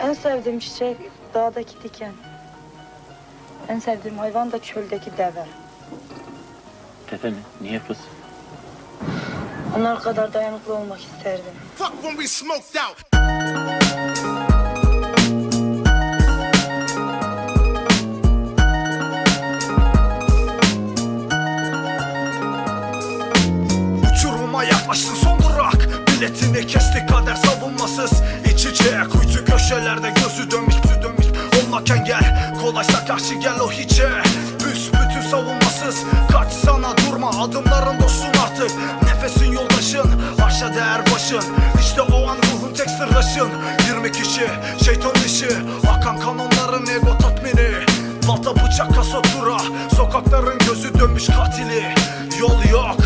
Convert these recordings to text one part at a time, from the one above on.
En sevdiğim çiçek dağdaki diken. En sevdiğim hayvan da çöldeki deve. Deve mi? Niye kız? Onlar kadar dayanıklı olmak isterdim. Fuck when we smoked out. Durak Biletini kesti kader savunmasız. İç içe kuytu köşelerde gözü dönmüş gözü dönmüş. Olmak engel kolaysa karşı gel o hiçe. Büsbütün savunmasız. Kaç sana durma adımların dostun artık. Nefesin yoldaşın Aşağı değer başın. İşte o an ruhun tek sırdaşın 20 kişi şeytan dişi Akan kanonların ego tatmini. Balta bıçak kasatura Sokakların gözü dönmüş katili. Yol yok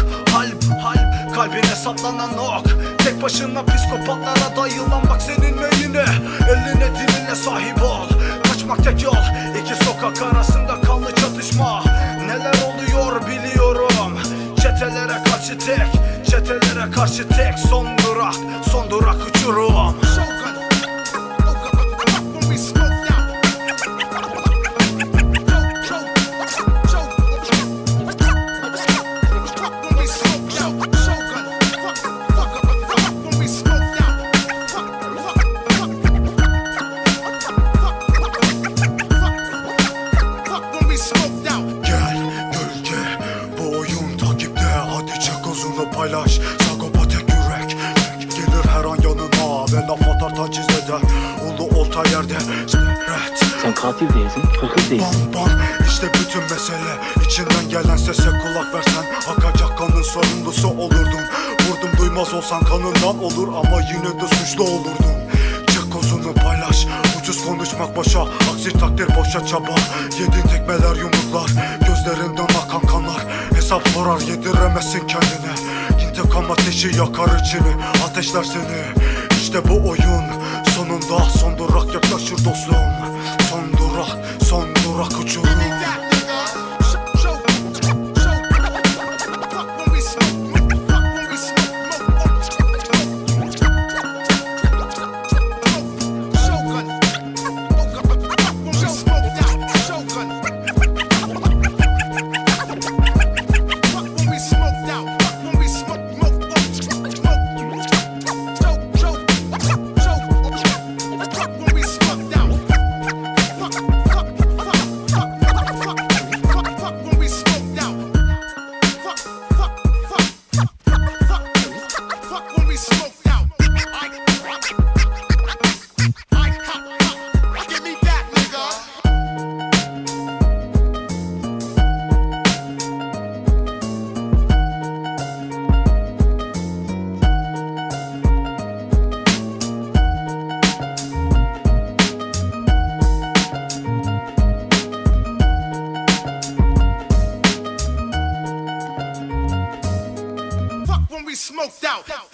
Kalbine saplanan ok Tek başına psikopatlara dayılan bak senin neyine Eline diline sahip ol. Kaçmak tek yol. İki sokak arasında kanlı çatışma. Neler oluyor biliyorum. Çetelere karşı tek Çetelere karşı tek. Son durak Son durak uçurum çek uzunu paylaş Sagopa tek yürek. Gelir her an yanına Ve laf atar taciz eder. Ulu olta yerde Evet Sen katil değilsin, fakir değilsin. Bam bam. İşte bütün mesele. İçinden gelen sese kulak versen Akacak kanın sorumlusu olurdun Vurdum duymaz olsan kanından olur Ama yine de suçlu olurdun Çık kozunu paylaş. Ucuz konuşmak boşa Aksi takdir boşa çaba. Yedin tekmeler yumruklar Gözlerinden akan kanlar. Hesap sorar yediremezsin kendine İntikam ateşi yakar içini Ateşler seni. İşte bu oyun Sonunda son durak yaklaşır dostum. Son Give me that, nigga. Fuck when we smoked out.